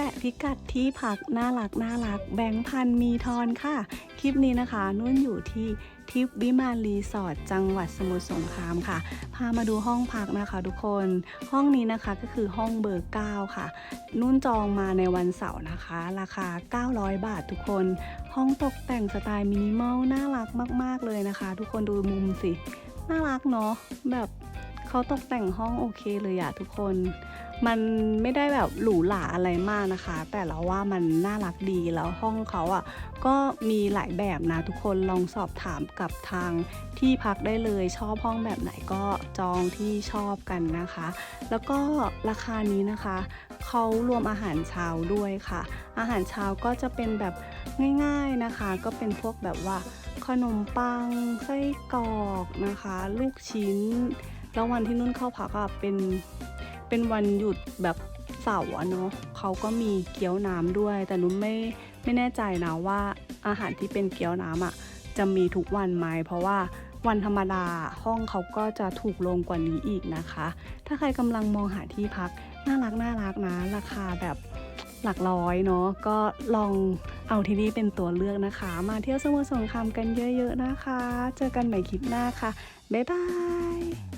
แปะพิกัดที่พักน่ารักน่ารัก แบงค์พันมีทอนค่ะ คลิปนี้นะคะ นุ่นอยู่ที่ทิพวิมานรีสอร์ทจังหวัดสมุทรสงครามค่ะ พามาดูห้องพักนะคะทุกคน ห้องนี้นะคะก็คือห้องเบอร์ 9 ค่ะ นุ่นจองมาในวันเสาร์นะคะ ราคา 900 บาททุกคน ห้องตกแต่งสไตล์มินิมอลน่ารักมาก ๆ เลยนะคะ ทุกคนดูมุมสิ น่ารักเนาะแบบ เขาตกแต่งห้องโอเคเลยอะทุกคน มันไม่ได้แบบหรูหราอะไรมากนะคะ แต่เราว่ามันน่ารักดีแล้วห้องเขาอะก็มีหลายแบบนะทุกคนลองสอบถามกับทางที่พักได้เลยชอบห้องแบบไหนก็จองที่ชอบกันนะคะ แล้วก็ราคานี้นะคะเขารวมอาหารเช้าด้วยค่ะ อาหารเช้าก็จะเป็นแบบง่ายๆนะคะ ก็เป็นพวกแบบว่าขนมปังไส้กรอกนะคะ ลูกชิ้น แล้ววันที่นุ่นเข้าพักอะเป็นเป็นวันหยุดแบบเสาร์เนาะเขาก็มีเกี๊ยวน้ำด้วย แต่นุ่นไม่ไม่แน่ใจนะว่าอาหารที่เป็นเกี๊ยวน้ำอะจะมีทุกวันไหมเพราะว่าวันธรรมดาห้องเขาก็จะถูกลงกว่านี้อีกนะคะ ถ้าใครกำลังมองหาที่พักน่ารักน่ารักนะ ราคาแบบหลักร้อยเนาะก็ลองเอาที่นี่เป็นตัวเลือกนะคะ มาเที่ยวสมุทรสงครามกันเยอะๆนะคะ เจอกันใหม่คลิปหน้าค่ะ บ๊ายบาย